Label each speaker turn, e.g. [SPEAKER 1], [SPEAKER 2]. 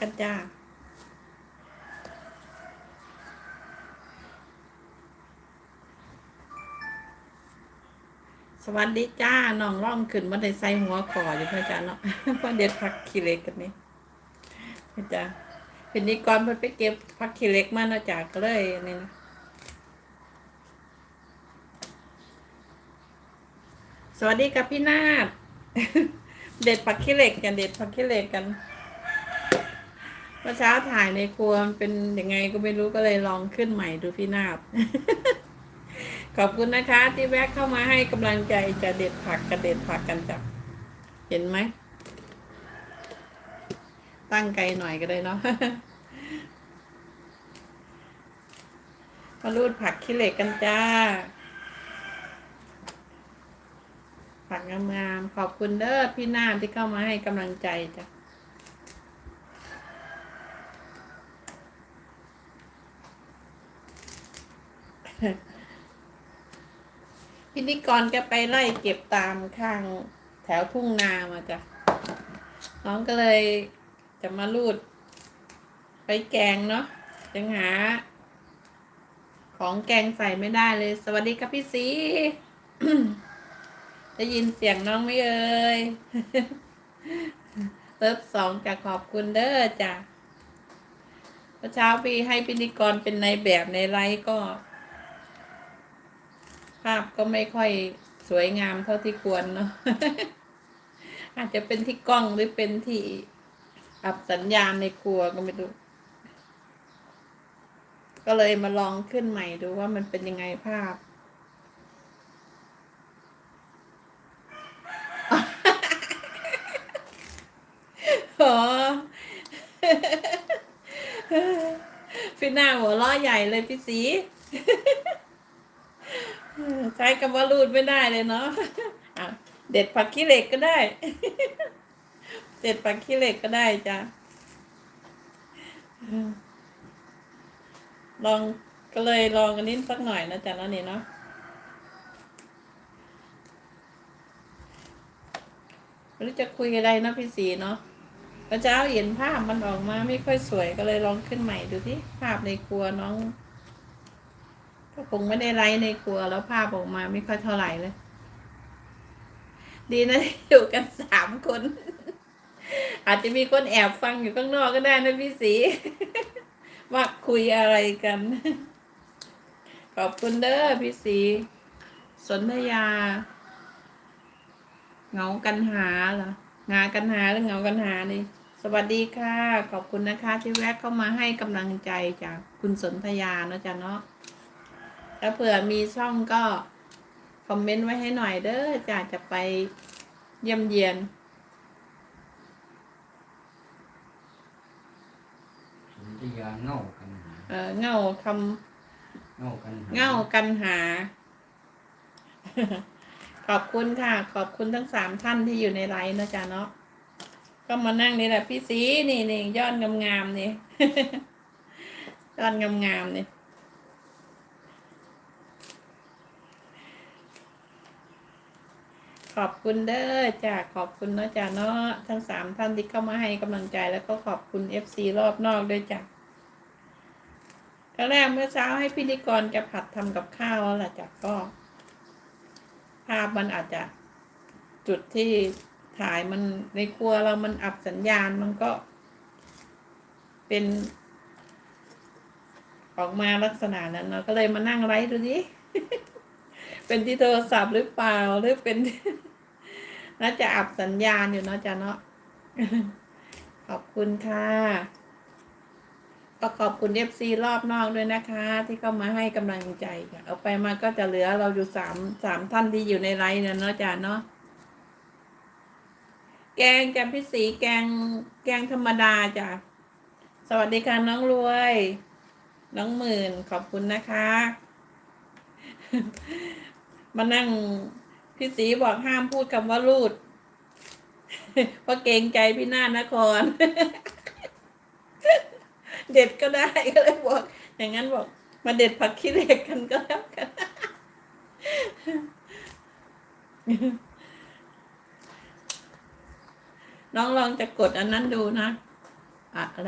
[SPEAKER 1] กันจ้าสวัสดีจ้าน้องร่องขึ้นมาได้ใส่หัวคออยู่พ่อจ้าเนาะเพื่อเด็ดผักขี้เหล็กกันนี่พ่อจ้าเป็นนี้ก่อนเพื่อนไปเก็บผักขี้เหล็กมาเนาะจ้าก็เลยอันนี่นะสวัสดีครับพี่นาฏเด็ดผักขี้เหล็กกันเด็ดผักขี้เหล็กกัน เมื่อเช้าถ่ายในครัวเป็นยังไงก็ไม่รู้ก็เลยลองขึ้นใหม่ดูพี่นาฏขอบคุณนะคะ ที่แวะเข้ามาให้กำลังใจจะเด็ดผักกันเด็ดผักกันจ้ะเห็นไหม ตั้งไกลหน่อยก็ได้เนาะมารูดผักขี้เหล็กกันจ้า ผักงามๆขอบคุณเด้อพี่นามที่เข้ามาให้กำลังใจจ้ะ พิธีกรก็ไปไล่เก็บตามข้างแถวทุ่งนามาจ้ะน้องก็เลยจะมาลูด ไปแกงเนาะยังหา ของแกงใส่ไม่ได้เลย สวัสดีครับพี่สีได้ยินเสียงน้องไหมเอ่ยเติบสองจะขอบคุณเด้อจ้ะเมื่อเช้าพี่ให้พิธีกรเป็นในแบบในไลฟ์ก็าพก็ไม่ค่อยสวยงามเท่าที่ควรเนาะอาจจะเป็นที่กล้องหรือเป็นที่อับสัญญาณในครัวก็ไม่รู้ก็เลยมาลองขึ้นใหม่ดูว่ามันเป็นยังไงภาพ โอ้พี่หน้าหัวล้อใหญ่เลยพี่สี ใช้คำว่ารูดไม่ได้เลยเนาะเด็ดผักขี้เหล็กก็ได้ เด็ดผักขี้เหล็กก็ได้จ้ะลองก็เลยลองกันนิดสักหน่อยนะจ๊ะแล้วนี่เนาะไม่รู้จะคุยอะไรนะพี่สีเนาะพระเจ้าเห็นภาพมันออกมาไม่ค่อยสวยก็เลยลองขึ้นใหม่ดูที่ภาพในครัวน้อง ก็คงไม่ได้ไลฟ์ในครัวแล้วภาพออกมาไม่ค่อยเท่าไหร่เลย ดีนะอยู่กันสามคน อาจจะมีคนแอบฟังอยู่ข้างนอกก็ได้นะพี่สี ว่าคุยอะไรกัน ขอบคุณเด้อพี่สีสนธยาเงากันหาเหรองากันหาหรือเงากันหานี่สวัสดีค่ะ ขอบคุณนะคะที่แวะเข้ามาให้กำลังใจจากคุณสนธยานะจ๊ะเนาะ ถ้าเผื่อมีช่องก็ คอมเมนต์ไว้ให้หน่อยเด้อจะจะไปเยี่ยมเยียน
[SPEAKER 2] สุนทรียาเง่ากันหา
[SPEAKER 1] เออเงาค
[SPEAKER 2] เง่ากันหาำ
[SPEAKER 1] เงากันหา ขอบคุณค่ะ ขอบคุณทั้งสามท่านที่อยู่ในไลน์นะจ๊ะเนาะก็มานั่งนี่แหละพี่สีนี่นี่ยอดงามๆนี่ ยอดงามๆนี่ อบคุณเด้อจ้ะขอบคุณเนาะจ้ะเนาะทั้งสามท่านที่เข้ามาให้กำลังใจแล้วก็ขอบคุณเอฟซีรอบนอกด้วยจ้ะครั้งแรกเมื่อเช้าให้พิธีกรแกผัดทำกับข้าวแล้วล่ะจ้ะก็ ภาพมันอาจจะจุดที่ถ่ายมันในครัวเรามันอับสัญญาณมันก็ เป็น ออกมาลักษณะนั้นเราก็เลยมานั่งไลฟ์ดูดิเป็นที่โทรศัพท์หรือเปล่าหรือเป็น น่าจะอับสัญญาณอยู่เนาะจ๊ะเนาะขอบคุณค่ะก็ขอบคุณเอฟซีรอบนอกด้วยนะคะ ที่เข้ามาให้กำลังใจค่ะเอาไปมาก็จะเหลือเราอยู่สามสามท่านที่อยู่ในไลน์เนี่ยเนาะจ๊ะเนาะแกงแกงพี่สีแกงแกงธรรมดาจ้ะสวัสดีค่ะน้องรวย น้องหมื่นขอบคุณนะคะ มานั่ง พี่สีบอกห้ามพูดคำว่ารูด เพราะเกรงใจพี่นาฏนคร เด็ดก็ได้ก็เลยบอก อย่างนั้นบอก มาเด็ดผักขี้เหล็กกันก็แล้วกันน้องลองจะกดอันนั้นดูนะ อะอะไร